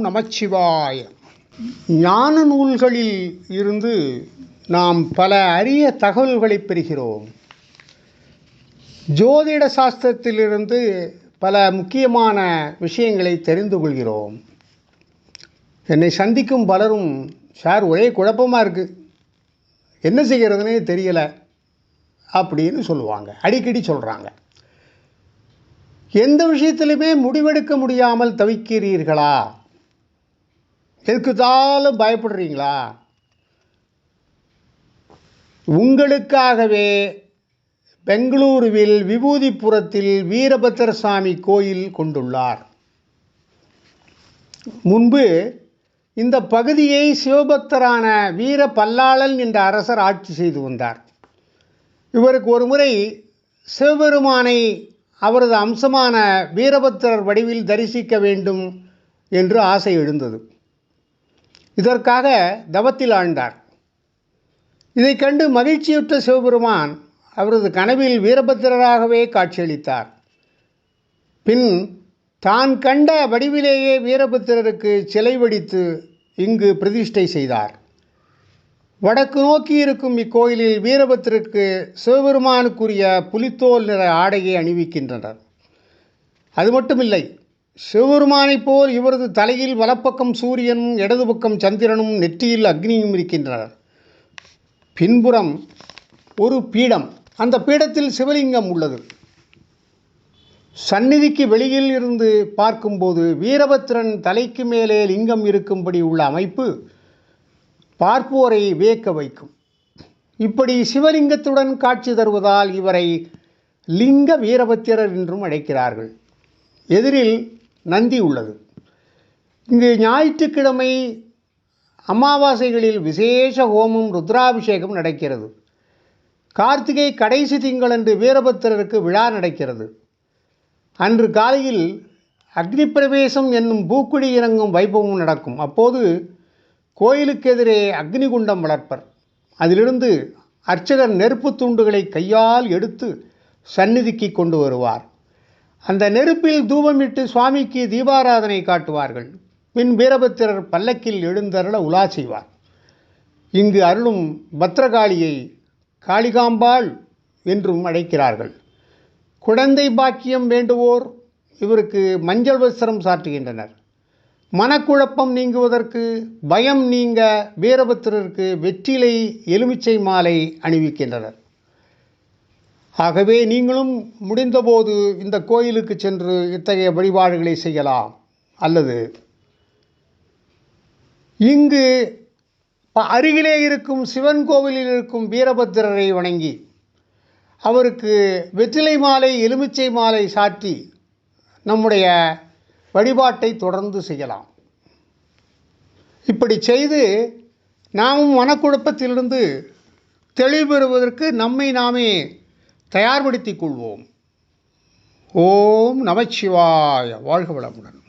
நமச்சிவாய. ஞான நூல்களில் இருந்து நாம் பல அரிய தகவல்களை பெறுகிறோம். ஜோதிட சாஸ்திரத்திலிருந்து பல முக்கியமான விஷயங்களை தெரிந்து கொள்கிறோம். என்னை சந்திக்கும் பலரும் சார் ஒரே குழப்பமாக இருக்குது என்ன செய்கிறதுனே தெரியலை. அப்படின்னு சொல்லுவாங்க. அடிக்கடி சொல்கிறாங்க எந்த விஷயத்திலுமே முடிவெடுக்க முடியாமல் தவிக்கிறீர்களா? எதுக்குத்தாலும் பயப்படுறீங்களா? உங்களுக்காகவே பெங்களூருவில் விபூதிபுரத்தில் வீரபத்திர சாமி கோயில் கொண்டுள்ளார். முன்பு இந்த பகுதியை சிவபக்தரான வீர பல்லாளன் என்ற அரசர் ஆட்சி செய்து வந்தார். இவருக்கு ஒரு முறை சிவபெருமானை அவரது அம்சமான வீரபத்திரர் வடிவில் தரிசிக்க வேண்டும் என்று ஆசை எழுந்தது. இதற்காக தவத்தில் ஆழ்ந்தார். இதை கண்டு மகிழ்ச்சியுற்ற சிவபெருமான் அவரது கனவில் வீரபத்திரராகவே காட்சியளித்தார். பின் தான் கண்ட வடிவிலேயே வீரபத்திரருக்கு சிலை வடித்து இங்கு பிரதிஷ்டை செய்தார். வடக்கு நோக்கி இருக்கும் இக்கோயிலில் வீரபத்திரருக்கு சிவபெருமானுக்குரிய புலித்தோல் நிற ஆடையை அணிவிக்கின்றனர். அது மட்டுமில்லை சிவபெருமானைப் போல் இவரது தலையில் வலப்பக்கம் சூரியனும் இடது பக்கம் சந்திரனும் நெற்றியில் அக்னியும் இருக்கின்றனர். பின்புறம் ஒரு பீடம். அந்த பீடத்தில் சிவலிங்கம் உள்ளது. சந்நிதிக்கு வெளியில் இருந்து பார்க்கும்போது வீரபத்திரன் தலைக்கு மேலே லிங்கம் இருக்கும்படி உள்ள அமைப்பு பார்ப்போரை வியக்க வைக்கும். இப்படி சிவலிங்கத்துடன் காட்சி தருவதால் இவரை லிங்க வீரபத்திரர் என்றும் அழைக்கிறார்கள். எதிரில் நந்தி உள்ளது. இங்கு ஞாயிற்றுக்கிழமை அமாவாசைகளில் விசேஷ ஹோமம் ருத்ராபிஷேகம் நடக்கிறது. கார்த்திகை கடைசி திங்களன்று வீரபத்திரருக்கு விழா நடக்கிறது. அன்று காலையில் அக்னி பிரவேசம் என்னும் பூக்குழி இறங்கும் வைபவம் நடக்கும். அப்போது கோயிலுக்கு எதிரே அக்னி குண்டம் வளர்ப்பர். அதிலிருந்து அர்ச்சகர் நெருப்பு துண்டுகளை கையால் எடுத்து சந்நிதிக்கு கொண்டு வருவார். அந்த நெருப்பில் தூபமிட்டு சுவாமிக்கு தீபாராதனை காட்டுவார்கள். பின் வீரபத்திரர் பல்லக்கில் எழுந்தருள உலா செய்வார். இங்கு அருளும் பத்ரகாளியை காளிகாம்பாள் என்றும் அழைக்கிறார்கள். குழந்தை பாக்கியம் வேண்டுவோர் இவருக்கு மஞ்சள் வஸ்திரம் சாற்றுகின்றனர். மனக்குழப்பம் நீங்குவதற்கு பயம் நீங்க வீரபத்திரருக்கு வெற்றிலை எலுமிச்சை மாலை அணிவிக்கின்றனர். ஆகவே நீங்களும் முடிந்தபோது இந்த கோயிலுக்கு சென்று இத்தகைய வழிபாடுகளை செய்யலாம். அல்லது இங்கு அருகிலே இருக்கும் சிவன் கோவிலில் இருக்கும் வீரபத்திரரை வணங்கி அவருக்கு வெற்றிலை மாலை எலுமிச்சை மாலை சாற்றி நம்முடைய வழிபாட்டை தொடர்ந்து செய்யலாம். இப்படி செய்து நாமும் மனக்குழப்பத்திலிருந்து தெளிவு பெறுவதற்கு நம்மை நாமே தயார்படுத்திக் கொள்வோம். ஓம் நமச்சிவாய வாழ்க வளமுடன்.